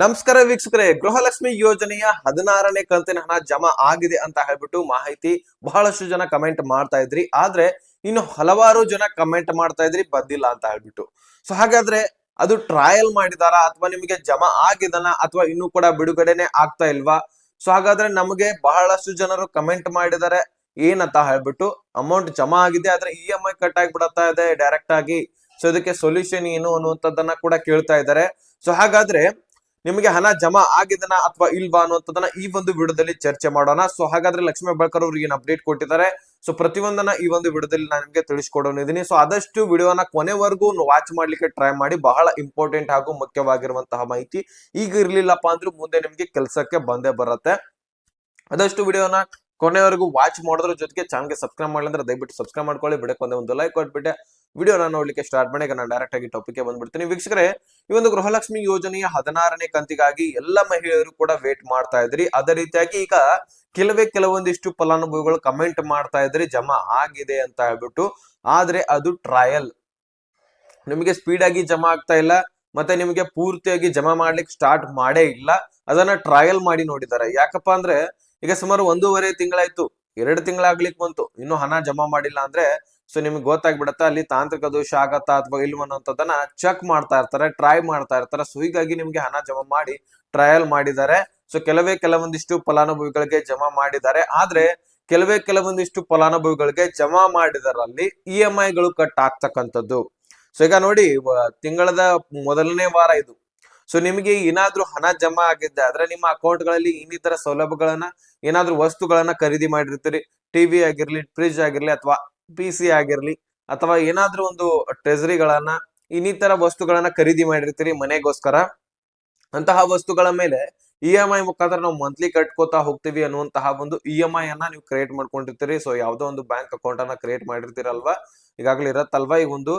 ನಮಸ್ಕಾರ ವೀಕ್ಷಕರೇ, ಗೃಹಲಕ್ಷ್ಮಿ ಯೋಜನೆಯ ಹದಿನಾರನೇ ಕಂತಿನ ಹಣ ಜಮಾ ಆಗಿದೆ ಅಂತ ಹೇಳ್ಬಿಟ್ಟು ಮಾಹಿತಿ ಬಹಳಷ್ಟು ಜನ ಕಮೆಂಟ್ ಮಾಡ್ತಾ ಇದ್ರಿ. ಆದ್ರೆ ಇನ್ನು ಹಲವಾರು ಜನ ಕಮೆಂಟ್ ಮಾಡ್ತಾ ಇದ್ರಿ, ಬಂದಿಲ್ಲ ಅಂತ ಹೇಳ್ಬಿಟ್ಟು. ಸೊ ಹಾಗಾದ್ರೆ ಅದು ಟ್ರಯಲ್ ಮಾಡಿದಾರಾ ಅಥವಾ ನಿಮಗೆ ಜಮಾ ಆಗಿದನ ಅಥವಾ ಇನ್ನೂ ಕೂಡ ಬಿಡುಗಡೆನೆ ಆಗ್ತಾ ಇಲ್ವಾ? ಸೊ ಹಾಗಾದ್ರೆ ನಮಗೆ ಬಹಳಷ್ಟು ಜನರು ಕಮೆಂಟ್ ಮಾಡಿದ್ದಾರೆ ಏನಂತ ಹೇಳ್ಬಿಟ್ಟು ಅಮೌಂಟ್ ಜಮಾ ಆಗಿದೆ, ಆದ್ರೆ ಇ ಎಂ ಐ ಕಟ್ ಆಗಿಬಿಡತ್ತಾ ಇದೆ ಡೈರೆಕ್ಟ್ ಆಗಿ. ಸೊ ಇದಕ್ಕೆ ಸೊಲ್ಯೂಷನ್ ಏನು ಅನ್ನುವಂಥದ್ದನ್ನ ಕೂಡ ಕೇಳ್ತಾ ಇದ್ದಾರೆ. ಸೊ ಹಾಗಾದ್ರೆ ನಿಮಗೆ ಹಣ ಜಮಾ ಆಗಿದನ ಅಥವಾ ಇಲ್ವಾ ಅನ್ನುವಂಥದ್ದನ್ನ ಈ ಒಂದು ವಿಡಿಯೋದಲ್ಲಿ ಚರ್ಚೆ ಮಾಡೋಣ. ಸೊ ಹಾಗಾದ್ರೆ ಲಕ್ಷ್ಮೀ ಬಳ್ಕರ್ ಅವ್ರಿಗೆ ಏನು ಅಪ್ಡೇಟ್ ಕೊಟ್ಟಿದ್ದಾರೆ. ಸೊ ಪ್ರತಿಯೊಂದನ್ನ ಈ ಒಂದು ವಿಡಿಯೋದಲ್ಲಿ ನಾನು ನಿಮಗೆ ತಿಳಿಸ್ಕೊಡೋನಿದ್ದೀನಿ ಸೊ ಆದಷ್ಟು ವಿಡಿಯೋನ ಕೊನೆವರೆಗೂ ವಾಚ್ ಮಾಡ್ಲಿಕ್ಕೆ ಟ್ರೈ ಮಾಡಿ. ಬಹಳ ಇಂಪಾರ್ಟೆಂಟ್ ಹಾಗೂ ಮುಖ್ಯವಾಗಿರುವಂತಹ ಮಾಹಿತಿ ಈಗ ಇರ್ಲಿಲ್ಲಪ್ಪ ಅಂದ್ರೂ ಮುಂದೆ ನಿಮ್ಗೆ ಕೆಲಸಕ್ಕೆ ಬಂದೇ ಬರುತ್ತೆ. ಆದಷ್ಟು ವಿಡಿಯೋನ ಕೊನೆವರೆಗೂ ವಾಚ್ ಮಾಡೋದ್ರ ಜೊತೆಗೆ ಚಾನಲ್ಗೆ ಸಬ್ಸ್ಕ್ರೈಬ್ ಮಾಡಲಿ ಅಂದ್ರೆ ದಯವಿಟ್ಟು ಸಬ್ಸ್ಕ್ರೈಬ್ ಮಾಡ್ಕೊಳ್ಳಿ. ಬಿಡಕ್ಕೆ ಒಂದೇ ಒಂದು ಲೈಕ್ ಕೊಟ್ಬಿಟ್ಟೆ. ವಿಡಿಯೋನ ನೋಡ್ಲಿಕ್ಕೆ ಸ್ಟಾರ್ಟ್ ಮಾಡಿ ನಾನು ಡೈರೆಕ್ಟ್ ಆಗಿ ಟಾಪಿಕ್ಗೆ ಬಂದ್ಬಿಡ್ತೀನಿ. ವೀಕ್ಷಕರೇ, ಈ ಒಂದು ಗೃಹಲಕ್ಷ್ಮಿ ಯೋಜನೆಯ ಹದಿನಾರನೇ ಕಂತಿಗಾಗಿ ಎಲ್ಲ ಮಹಿಳೆಯರು ಕೂಡ ವೇಟ್ ಮಾಡ್ತಾ ಇದ್ರಿ. ಅದೇ ರೀತಿಯಾಗಿ ಈಗ ಕೆಲವೇ ಕೆಲವೊಂದಿಷ್ಟು ಫಲಾನುಭವಿಗಳು ಕಮೆಂಟ್ ಮಾಡ್ತಾ ಇದ್ರಿ. ಜಮಾ ಆಗಿದೆ ಅಂತ ಹೇಳ್ಬಿಟ್ಟು. ಆದ್ರೆ ಅದು ಟ್ರಯಲ್ ನಿಮಗೆ ಸ್ಪೀಡ್ ಆಗಿ ಜಮಾ ಆಗ್ತಾ ಇಲ್ಲ. ಮತ್ತೆ ನಿಮಗೆ ಪೂರ್ತಿಯಾಗಿ ಜಮಾ ಮಾಡ್ಲಿಕ್ಕೆ ಸ್ಟಾರ್ಟ್ ಮಾಡೇ ಇಲ್ಲ. ಅದನ್ನ ಟ್ರಯಲ್ ಮಾಡಿ ನೋಡಿದ್ದಾರೆ. ಯಾಕಪ್ಪ ಅಂದ್ರೆ ಈಗ ಸುಮಾರು ಒಂದೂವರೆ ತಿಂಗಳಾಯ್ತು. ಎರಡು ತಿಂಗಳಾಗ್ಲಿಕ್ಕೆ ಬಂತು. ಇನ್ನು ಹಣ ಜಮಾ ಮಾಡಿಲ್ಲ ಅಂದ್ರೆ, ಸೊ ನಿಮ್ಗೆ ಗೊತ್ತಾಗ್ಬಿಡತ್ತ, ಅಲ್ಲಿ ತಾಂತ್ರಿಕ ದೋಷ ಆಗತ್ತಾ ಅಥವಾ ಇಲ್ವ ಅನ್ನೋಂಥದ್ದನ್ನ ಚೆಕ್ ಮಾಡ್ತಾ ಇರ್ತಾರೆ ಟ್ರೈ ಮಾಡ್ತಾ ಇರ್ತಾರೆ. ಸೊ ಹೀಗಾಗಿ ನಿಮ್ಗೆ ಹಣ ಜಮಾ ಮಾಡಿ ಟ್ರಯಲ್ ಮಾಡಿದ್ದಾರೆ. ಸೊ ಕೆಲವೇ ಕೆಲವೊಂದಿಷ್ಟು ಫಲಾನುಭವಿಗಳಿಗೆ ಜಮಾ ಮಾಡಿದ್ದಾರೆ. ಆದ್ರೆ, ಕೆಲವೇ ಕೆಲವೊಂದಿಷ್ಟು ಫಲಾನುಭವಿಗಳಿಗೆ ಜಮಾ ಮಾಡಿದರಲ್ಲಿ ಇ ಎಂ ಐಗಳು ಕಟ್ ಆಗ್ತಕ್ಕಂಥದ್ದು. ಸೊ ಈಗ ನೋಡಿ ತಿಂಗಳದ ಮೊದಲನೇ ವಾರ ಇದು. ಸೊ ನಿಮಗೆ ಏನಾದ್ರೂ ಹಣ ಜಮಾ ಆಗಿದ್ದೆ ಆದ್ರೆ ನಿಮ್ಮ ಅಕೌಂಟ್ಗಳಲ್ಲಿ ಇನ್ನಿತರ ಸೌಲಭ್ಯಗಳನ್ನ, ಏನಾದ್ರೂ ವಸ್ತುಗಳನ್ನ ಖರೀದಿ ಮಾಡಿರ್ತೀರಿ. ಟಿವಿ ಆಗಿರ್ಲಿ ಫ್ರಿಜ್ ಆಗಿರ್ಲಿ ಅಥವಾ ಪಿ ಸಿ ಆಗಿರ್ಲಿ ಅಥವಾ ಏನಾದ್ರೂ ಒಂದು ಟ್ರೆಜರಿಗಳನ್ನ ಇನ್ನಿತರ ವಸ್ತುಗಳನ್ನ ಖರೀದಿ ಮಾಡಿರ್ತೀರಿ ಮನೆಗೋಸ್ಕರ. ಅಂತಹ ವಸ್ತುಗಳ ಮೇಲೆ ಇ ಎಂ ಐ ಮುಖಾಂತರ ನಾವು ಮಂತ್ಲಿ ಕಟ್ಕೋತಾ ಹೋಗ್ತೀವಿ ಅನ್ನುವಂತಹ ಒಂದು ಇ ಎಂ ಐ ಅನ್ನ ನೀವು ಕ್ರಿಯೇಟ್ ಮಾಡ್ಕೊಂಡಿರ್ತೀರಿ. ಸೊ ಯಾವ್ದೋ ಒಂದು ಬ್ಯಾಂಕ್ ಅಕೌಂಟ್ ಅನ್ನ ಕ್ರಿಯೇಟ್ ಮಾಡಿರ್ತೀರಲ್ವಾ? ಈಗಾಗಲೇ ಇರತ್ತಲ್ವಾ ಈ ಒಂದು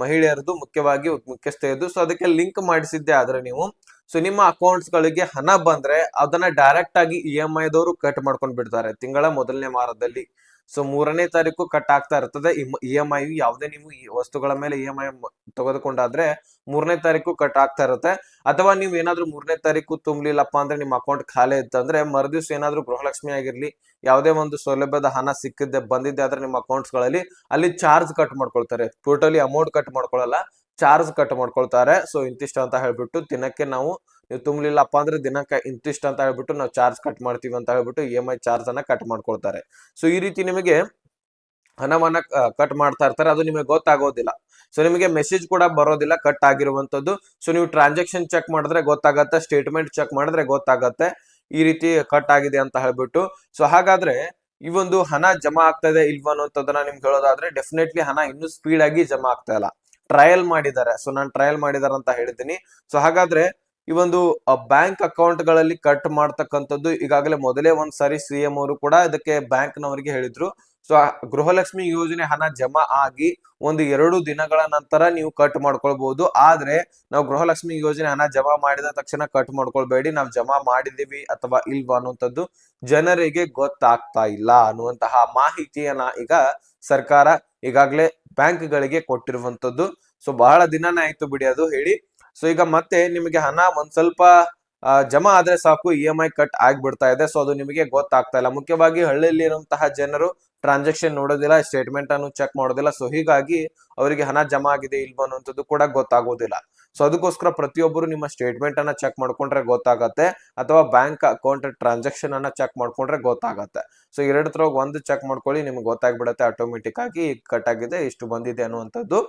ಮಹಿಳೆಯರದು ಮುಖ್ಯವಾಗಿ ಮುಖ್ಯಸ್ಥೆಯದು ಸೊ ಅದಕ್ಕೆ ಲಿಂಕ್ ಮಾಡಿಸಿದ್ದೆ ಆದ್ರೆ ನೀವು. ಸೊ ನಿಮ್ಮ ಅಕೌಂಟ್ಸ್ ಗಳಿಗೆ ಹಣ ಬಂದ್ರೆ ಅದನ್ನ ಡೈರೆಕ್ಟ್ ಆಗಿ ಇ ಎಂ ಐದವರು ಕಟ್ ಮಾಡ್ಕೊಂಡ್ ಬಿಡ್ತಾರೆ ತಿಂಗಳ ಮೊದಲನೇ ವಾರದಲ್ಲಿ. ಸೊ ಮೂರನೇ ತಾರೀಕು ಕಟ್ ಆಗ್ತಾ ಇರ್ತದೆ. ಇ ಎಂ ಐ ಯಾವುದೇ ನೀವು ಈ ವಸ್ತುಗಳ ಮೇಲೆ ಇ ಎಂ ಐ ತೆಗೆದುಕೊಂಡಾದ್ರೆ ಮೂರನೇ ತಾರೀಕು ಕಟ್ ಆಗ್ತಾ ಇರುತ್ತೆ. ಅಥವಾ ನೀವು ಏನಾದ್ರೂ ಮೂರನೇ ತಾರೀಕು ತುಂಬಲಿಲ್ಲಪ್ಪ ಅಂದ್ರೆ ನಿಮ್ಮ ಅಕೌಂಟ್ ಖಾಲಿ ಇತ್ತಂದ್ರೆ ಮರುದಿವ್ಸ ಏನಾದ್ರೂ ಗೃಹಲಕ್ಷ್ಮಿ ಆಗಿರ್ಲಿ, ಯಾವುದೇ ಒಂದು ಸೌಲಭ್ಯದ ಹಣ ಸಿಕ್ಕಿದ್ದೆ ಬಂದಿದ್ದೆ ಆದ್ರೆ ನಿಮ್ಮ ಅಕೌಂಟ್ಸ್ಗಳಲ್ಲಿ ಅಲ್ಲಿ ಚಾರ್ಜ್ ಕಟ್ ಮಾಡ್ಕೊಳ್ತಾರೆ. ಟೋಟಲಿ ಅಮೌಂಟ್ ಕಟ್ ಮಾಡ್ಕೊಳ್ಳಲ್ಲ ಚಾರ್ಜ್ ಕಟ್ ಮಾಡ್ಕೊಳ್ತಾರೆ. ಸೊ ಇಂತಿಷ್ಟ ಅಂತ ಹೇಳ್ಬಿಟ್ಟು ದಿನಕ್ಕೆ ನಾವು ನೀವು ತುಂಬಲಿಲ್ಲಪ್ಪ ಅಂದ್ರೆ ದಿನಕ್ಕೆ ಇಂತಿಷ್ಟು ಅಂತ ಹೇಳ್ಬಿಟ್ಟು ನಾವು ಚಾರ್ಜ್ ಕಟ್ ಮಾಡ್ತೀವಿ ಅಂತ ಹೇಳ್ಬಿಟ್ಟು ಇ ಎಂ ಐ ಚಾರ್ಜ್ ಅನ್ನ ಕಟ್ ಮಾಡ್ಕೊಳ್ತಾರೆ. ಸೊ ಈ ರೀತಿ ನಿಮಗೆ ಹಣವನ್ನ ಕಟ್ ಮಾಡ್ತಾ ಇರ್ತಾರೆ. ಅದು ನಿಮಗೆ ಗೊತ್ತಾಗೋದಿಲ್ಲ. ಸೊ ನಿಮಗೆ ಮೆಸೇಜ್ ಕೂಡ ಬರೋದಿಲ್ಲ ಕಟ್ ಆಗಿರುವಂತದ್ದು. ಸೊ ನೀವು ಟ್ರಾನ್ಸಾಕ್ಷನ್ ಚೆಕ್ ಮಾಡಿದ್ರೆ ಗೊತ್ತಾಗತ್ತೆ ಸ್ಟೇಟ್ಮೆಂಟ್ ಚೆಕ್ ಮಾಡಿದ್ರೆ ಗೊತ್ತಾಗತ್ತೆ, ಈ ರೀತಿ ಕಟ್ ಆಗಿದೆ ಅಂತ ಹೇಳ್ಬಿಟ್ಟು. ಸೊ ಹಾಗಾದ್ರೆ ಈ ಒಂದು ಹಣ ಜಮಾ ಆಗ್ತದೆ ಇಲ್ವಾ ಅನ್ನೋದನ್ನ ನಿಮ್ಗೆ ಹೇಳೋದಾದ್ರೆ ಡೆಫಿನೆಟ್ಲಿ ಹಣ ಇನ್ನೂ ಸ್ಪೀಡ್ ಆಗಿ ಜಮಾ ಆಗ್ತಾ ಇಲ್ಲ. ಟ್ರಯಲ್ ಮಾಡಿದ್ದಾರೆ. ಸೊ ನಾನು ಟ್ರಯಲ್ ಮಾಡಿದಾರೆ ಅಂತ ಹೇಳಿದ್ದೀನಿ. ಸೊ ಹಾಗಾದ್ರೆ ಈ ಒಂದು ಬ್ಯಾಂಕ್ ಅಕೌಂಟ್ಗಳಲ್ಲಿ ಕಟ್ ಮಾಡ್ತಕ್ಕಂಥದ್ದು ಈಗಾಗಲೇ ಮೊದಲೇ ಒಂದ್ ಸಾರಿ ಸಿ ಎಂ ಅವರು ಕೂಡ ಇದಕ್ಕೆ ಬ್ಯಾಂಕ್ ನವರಿಗೆ ಹೇಳಿದ್ರು. ಸೊ ಗೃಹಲಕ್ಷ್ಮಿ ಯೋಜನೆ ಹಣ ಜಮಾ ಆಗಿ ಒಂದು ಎರಡು ದಿನಗಳ ನಂತರ ನೀವು ಕಟ್ ಮಾಡ್ಕೊಳ್ಬಹುದು ಆದ್ರೆ, ನಾವು ಗೃಹಲಕ್ಷ್ಮಿ ಯೋಜನೆ ಹಣ ಜಮಾ ಮಾಡಿದ ತಕ್ಷಣ ಕಟ್ ಮಾಡ್ಕೊಳ್ಬೇಡಿ. ನಾವು ಜಮಾ ಮಾಡಿದೀವಿ ಅಥವಾ ಇಲ್ವಾ ಅನ್ನುವಂಥದ್ದು ಜನರಿಗೆ ಗೊತ್ತಾಗ್ತಾ ಇಲ್ಲ ಅನ್ನುವಂತಹ ಮಾಹಿತಿಯನ್ನ ಈಗ ಸರ್ಕಾರ ಈಗಾಗಲೇ ಬ್ಯಾಂಕ್ ಗಳಿಗೆ ಕೊಟ್ಟಿರುವಂತದ್ದು ಸೊ ಬಹಳ ದಿನನೇ ಆಯ್ತು ಬಿಡಿ ಅದು ಹೇಳಿ. ಸೊ ಈಗ ಮತ್ತೆ ನಿಮಗೆ ಹಣ ಒಂದ್ ಸ್ವಲ್ಪ ಜಮಾ ಆದ್ರೆ ಸಾಕು ಇ ಎಂ ಐ ಕಟ್ ಆಗ್ಬಿಡ್ತಾ ಇದೆ. ಸೊ ಅದು ನಿಮಗೆ ಗೊತ್ತಾಗ್ತಾ ಇಲ್ಲ. ಮುಖ್ಯವಾಗಿ ಹಳ್ಳಿಯಲ್ಲಿ ಇರುವಂತಹ ಜನರು ಟ್ರಾನ್ಸಾಕ್ಷನ್ ನೋಡೋದಿಲ್ಲ ಸ್ಟೇಟ್ಮೆಂಟ್ ಅನ್ನು ಚೆಕ್ ಮಾಡೋದಿಲ್ಲ. ಸೊ ಹೀಗಾಗಿ ಅವರಿಗೆ ಹಣ ಜಮಾ ಆಗಿದೆ ಇಲ್ವೋ ಅನ್ನುವಂಥದ್ದು ಕೂಡ ಗೊತ್ತಾಗೋದಿಲ್ಲ. ಸೊ ಅದಕ್ಕೋಸ್ಕರ ಪ್ರತಿಯೊಬ್ಬರು ನಿಮ್ಮ ಸ್ಟೇಟ್ಮೆಂಟ್ ಅನ್ನ ಚೆಕ್ ಮಾಡ್ಕೊಂಡ್ರೆ ಗೊತ್ತಾಗತ್ತೆ. ಅಥವಾ ಬ್ಯಾಂಕ್ ಅಕೌಂಟ್ ಟ್ರಾನ್ಸಾಕ್ಷನ್ ಅನ್ನ ಚೆಕ್ ಮಾಡ್ಕೊಂಡ್ರೆ ಗೊತ್ತಾಗತ್ತೆ. ಸೊ ಎರಡು ಒಂದು ಚೆಕ್ ಮಾಡ್ಕೊಳ್ಳಿ, ನಿಮ್ಗೆ ಗೊತ್ತಾಗ್ಬಿಡತ್ತೆ. ಆಟೋಮೆಟಿಕ್ ಆಗಿ ಕಟ್ ಆಗಿದೆ, ಇಷ್ಟು ಬಂದಿದೆ ಅನ್ನುವಂಥದ್ದು.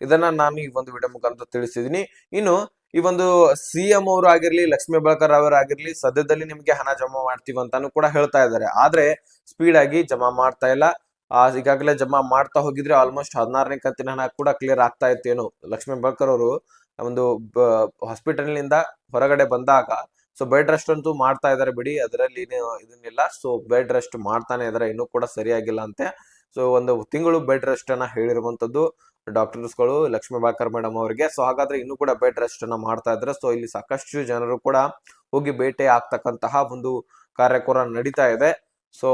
ಇದನ್ನ ನಾನು ಈ ಒಂದು ವಿಡಿಯೋ ಮುಖಾಂತರ ತಿಳಿಸಿದೀನಿ. ಇನ್ನು ಈ ಒಂದು ಸಿ ಎಂ ಅವರು ಆಗಿರ್ಲಿ, ಲಕ್ಷ್ಮೀ ಬಳಕರ್ ಅವರು ಆಗಿರ್ಲಿ, ಸದ್ಯದಲ್ಲಿ ನಿಮ್ಗೆ ಹಣ ಜಮಾ ಮಾಡ್ತೀವಿ ಅಂತಾನು ಕೂಡ ಹೇಳ್ತಾ ಇದ್ದಾರೆ. ಆದ್ರೆ ಸ್ಪೀಡ್ ಆಗಿ ಜಮಾ ಮಾಡ್ತಾ ಇಲ್ಲ. ಆ, ಈಗಾಗಲೇ ಜಮಾ ಮಾಡ್ತಾ ಹೋಗಿದ್ರೆ ಆಲ್ಮೋಸ್ಟ್ ಹದಿನಾರನೇ ಕಂತಿನ ಹಣ ಕೂಡ ಕ್ಲಿಯರ್ ಆಗ್ತಾ ಇತ್ತೇನು. ಲಕ್ಷ್ಮೀ ಬಳಕರ್ ಅವರು ಒಂದು ಹಾಸ್ಪಿಟಲ್ನಿಂದ ಹೊರಗಡೆ ಬಂದಾಗ ಸೊ ಬೆಡ್ ರೆಸ್ಟ್ ಅಂತೂ ಮಾಡ್ತಾ ಇದಾರೆ ಬಿಡಿ. ಅದರಲ್ಲಿ ಏನು ಇದನ್ನಿಲ್ಲ ಸೊ ಬೆಡ್ ರೆಸ್ಟ್ ಮಾಡ್ತಾನೆ ಇದಾರೆ. ಇನ್ನೂ ಕೂಡ ಸರಿಯಾಗಿಲ್ಲ ಅಂತೆ. ಸೊ ಒಂದು ತಿಂಗಳು ಬೆಡ್ ರೆಸ್ಟ್ ಅನ್ನ ಹೇಳಿರುವಂತದ್ದು ಡಾಕ್ಟರ್ಸ್ಗಳು ಲಕ್ಷ್ಮೀ ಬಾಕರ್ ಮೇಡಮ್ ಅವರಿಗೆ. ಸೊ ಹಾಗಾದ್ರೆ ಇನ್ನೂ ಕೂಡ ಬೆಡ್ ರೆಸ್ಟ್ ಅನ್ನ ಮಾಡ್ತಾ ಇದ್ರೆ. ಸೊ ಇಲ್ಲಿ ಸಾಕಷ್ಟು ಜನರು ಕೂಡ ಹೋಗಿ ಭೇಟಿ ಆಗ್ತಕ್ಕಂತಹ ಒಂದು ಕಾರ್ಯಕ್ರಮ ನಡೀತಾ ಇದೆ. ಸೊ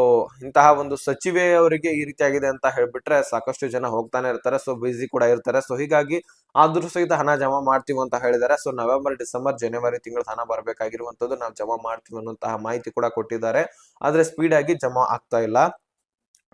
ಇಂತಹ ಒಂದು ಸಚಿವೆ ಅವರಿಗೆ ಈ ರೀತಿ ಆಗಿದೆ ಅಂತ ಹೇಳ್ಬಿಟ್ರೆ ಸಾಕಷ್ಟು ಜನ ಹೋಗ್ತಾನೆ ಇರ್ತಾರೆ ಸೊ ಬಿಸಿ ಕೂಡ ಇರ್ತಾರೆ. ಸೊ ಹೀಗಾಗಿ ಆದ್ರೂ ಸಹಿತ ಹಣ ಜಮಾ ಮಾಡ್ತೀವಿ ಅಂತ ಹೇಳಿದ್ದಾರೆ. ಸೊ ನವೆಂಬರ್, ಡಿಸೆಂಬರ್, ಜನವರಿ ತಿಂಗಳು ಹಣ ಬರಬೇಕಾಗಿರುವಂತದ್ದು ನಾವು ಜಮಾ ಮಾಡ್ತೀವಿ ಅನ್ನುವಂತಹ ಮಾಹಿತಿ ಕೂಡ ಕೊಟ್ಟಿದ್ದಾರೆ. ಆದ್ರೆ ಸ್ಪೀಡ್ ಆಗಿ ಜಮಾ ಆಗ್ತಾ ಇಲ್ಲ.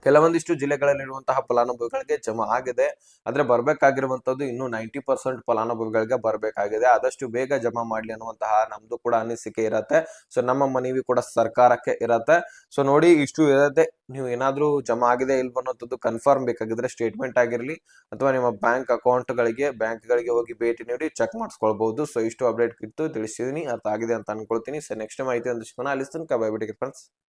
ಕೆಲವೊಂದಿಷ್ಟು ಜಿಲ್ಲೆಗಳಲ್ಲಿರುವಂತಹ ಫಲಾನುಭವಿಗಳಿಗೆ ಜಮಾ ಆಗಿದೆ. ಆದ್ರೆ ಬರಬೇಕಾಗಿರುವಂತದ್ದು ಇನ್ನು ನೈಂಟಿ ಪರ್ಸೆಂಟ್ ಫಲಾನುಭವಿಗಳಿಗೆ ಬರಬೇಕಾಗಿದೆ. ಆದಷ್ಟು ಬೇಗ ಜಮಾ ಮಾಡ್ಲಿ ಅನ್ನುವಂತಹ ನಮ್ದು ಕೂಡ ಅನಿಸಿಕೆ ಇರತ್ತೆ. ಸೊ ನಮ್ಮ ಮನವಿ ಕೂಡ ಸರ್ಕಾರಕ್ಕೆ ಇರತ್ತೆ. ಸೊ ನೋಡಿ ಇಷ್ಟು ಇರತ್ತೆ. ನೀವು ಏನಾದ್ರೂ ಜಮಾ ಆಗಿದೆ ಇಲ್ವ ಅನ್ನೋಂಥದ್ದು ಕನ್ಫರ್ಮ್ ಬೇಕಾಗಿದ್ರೆ ಸ್ಟೇಟ್ಮೆಂಟ್ ಆಗಿರ್ಲಿ. ಅಥವಾ ನಿಮ್ಮ ಬ್ಯಾಂಕ್ ಅಕೌಂಟ್ ಗಳಿಗೆ ಬ್ಯಾಂಕ್ ಗಳಿಗೆ ಹೋಗಿ ಭೇಟಿ ನೀಡಿ ಚೆಕ್ ಮಾಡಿಸ್ಕೊಳ್ಬಹುದು. ಸೊ ಇಷ್ಟು ಅಪ್ಡೇಟ್ ಇತ್ತು. ತಿಳಿಸಿದೀನಿ ಅರ್ಥ ಆಗಿದೆ ಅಂತ ಅನ್ಕೊಳ್ತೀನಿ. ಸೊ ನೆಕ್ಸ್ಟ್ ಮಾಹಿತಿ ಒಂದು ಸಿಗೋಣ ಅಲ್ಲಿ ತನಕ ಬೈ ಬಿಡಿ ಫ್ರೆಂಡ್ಸ್